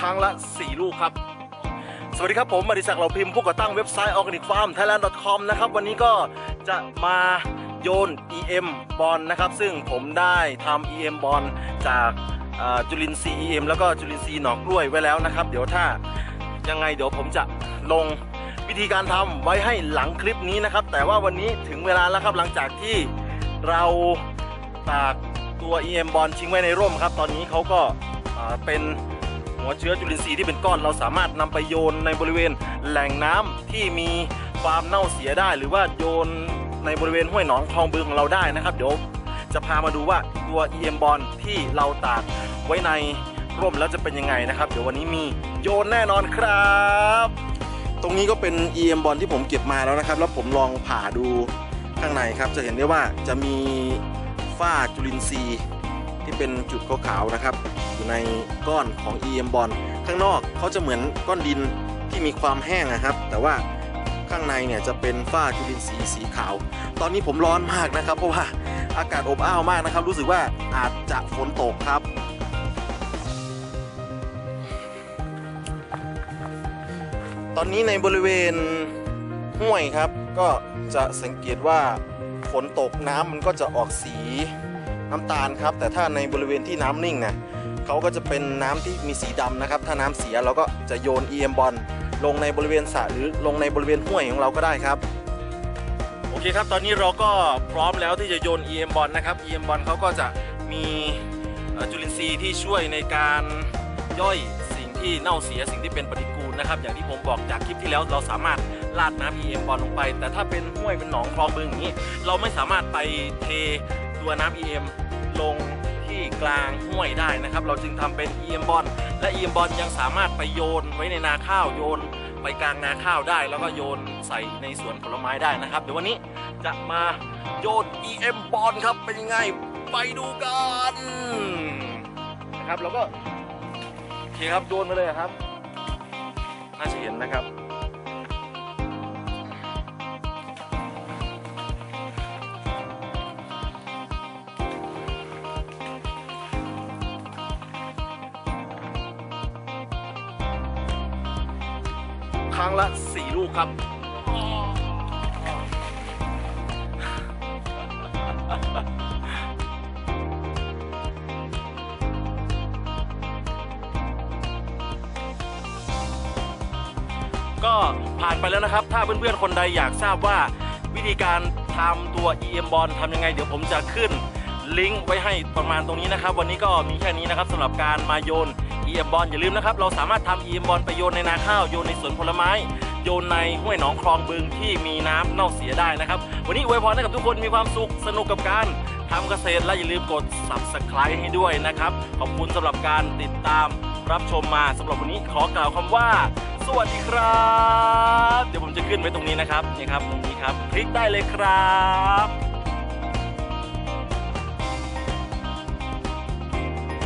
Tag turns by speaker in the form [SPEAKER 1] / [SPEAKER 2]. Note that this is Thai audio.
[SPEAKER 1] ครั้งละ 4 ลูกครับ สวัสดีครับผมอดิศักดิ์เราพิมพ์ผู้ก่อตั้งเว็บไซต์ organic farm thailand com นะครับวันนี้ก็จะมาโยน EM บอลนะครับ ซึ่งผมได้ทำ EM บอลจากจุลินทรีย์ EM แล้วก็จุลินทรีย์หนองกล้วยไว้แล้วนะครับ เดี๋ยวถ้ายังไงเดี๋ยวผมจะลงวิธีการทำไว้ให้หลังคลิปนี้นะครับ แต่ว่าวันนี้ถึงเวลาแล้วครับหลังจากที่เราตากตัว EM บอลทิ้งไว้ในร่มครับ ตอนนี้เขาก็เป็น หัวเชื้อจุลินทรีย์ที่เป็นก้อนเราสามารถนำไปโยนในบริเวณแหล่งน้ำที่มีความเน่าเสียได้ หรือว่าโยนในบริเวณห้วยหนองคลองบึงของเราได้นะครับ เดี๋ยวจะพามาดูว่าตัว EM บอลที่เราตากไว้ในร่มแล้วจะเป็นยังไงนะครับ เดี๋ยววันนี้มีโยนแน่นอนครับ ตรงนี้ก็เป็น EM บอลที่ผมเก็บมาแล้วนะครับ แล้วผมลองผ่าดูข้างในครับ จะเห็นได้ว่าจะมีฝ้าจุลินทรีย์ ที่เป็นจุดขาวๆนะครับ อยู่ในก้อนของ EM บอลข้างนอกเขาจะเหมือนก้อนดินที่มีความแห้งนะครับ แต่ว่าข้างในเนี่ยจะเป็นฝ้าจุลินทรีย์สีขาว ตอนนี้ผมร้อนมากนะครับ เพราะว่าอากาศอบอ้าวมากนะครับ รู้สึกว่าอาจจะฝนตกครับตอนนี้ในบริเวณห้วยครับ ก็จะสังเกตว่าฝนตกน้ำมันก็จะออกสี น้ำตาลครับ แต่ถ้าในบริเวณที่น้ำนิ่งนะเขาก็จะเป็นน้ำที่มีสีดำนะครับ ถ้าน้ำเสียเราก็จะโยน EM บอลลงในบริเวณสระหรือลงในบริเวณห้วยของเราก็ได้ครับโอเคครับ ตอนนี้เราก็พร้อมแล้วที่จะโยน EM บอลนะครับ EM บอลเขาก็จะมีจุลินทรีย์ที่ช่วยในการย่อยสิ่งที่เน่าเสียสิ่งที่เป็นปฏิกูลนะครับ อย่างที่ผมบอกจากคลิปที่แล้วเราสามารถลาดน้ำ EM บอลลงไป แต่ถ้าเป็นห้วยเป็นหนองคลองบึงอย่างนี้ เราไม่สามารถไปเท ตัวน้ำ EM ลงที่กลางห้วยได้นะครับ เราจึงทำเป็น EM บอลและ EM บอลยังสามารถไปโยนไว้ในนาข้าวโยนไปกลางนาข้าวได้ แล้วก็โยนใส่ในสวนผลไม้ได้นะครับ เดี๋ยววันนี้จะมาโยน EM บอลครับเป็นยังไงไปดูกันนะครับแล้วก็โอเคครับโยนมาเลยครับน่าจะเห็นนะครับ ครั้งละ 4 ลูกครับ ก็ผ่านไปแล้วนะครับ ถ้าเพื่อนๆ คนใดอยากทราบว่าวิธีการทำตัว EM บอลทำยังไง เดี๋ยวผมจะขึ้นลิงก์ไว้ให้ประมาณตรงนี้นะครับ วันนี้ก็มีแค่นี้นะครับสำหรับการมาโยน EM บอลอย่าลืมนะครับ เราสามารถทำ EM บอลไปโยนในนาข้าวโยนในสวนผลไม้ โยนในห้วยหนองคลองบึงที่มีน้ำเน่าเสียได้นะครับ วันนี้อวยพรให้กับทุกคนมีความสุขสนุกกับการทำเกษตรและอย่าลืมกด subscribe ให้ด้วยนะครับ ขอบคุณสำหรับการติดตามรับชมมาสำหรับวันนี้ขอกล่าวคำว่า สวัสดีครับ เดี๋ยวผมจะขึ้นไว้ตรงนี้นะครับนี่ครับตรงนี้ครับคลิกได้เลยครับ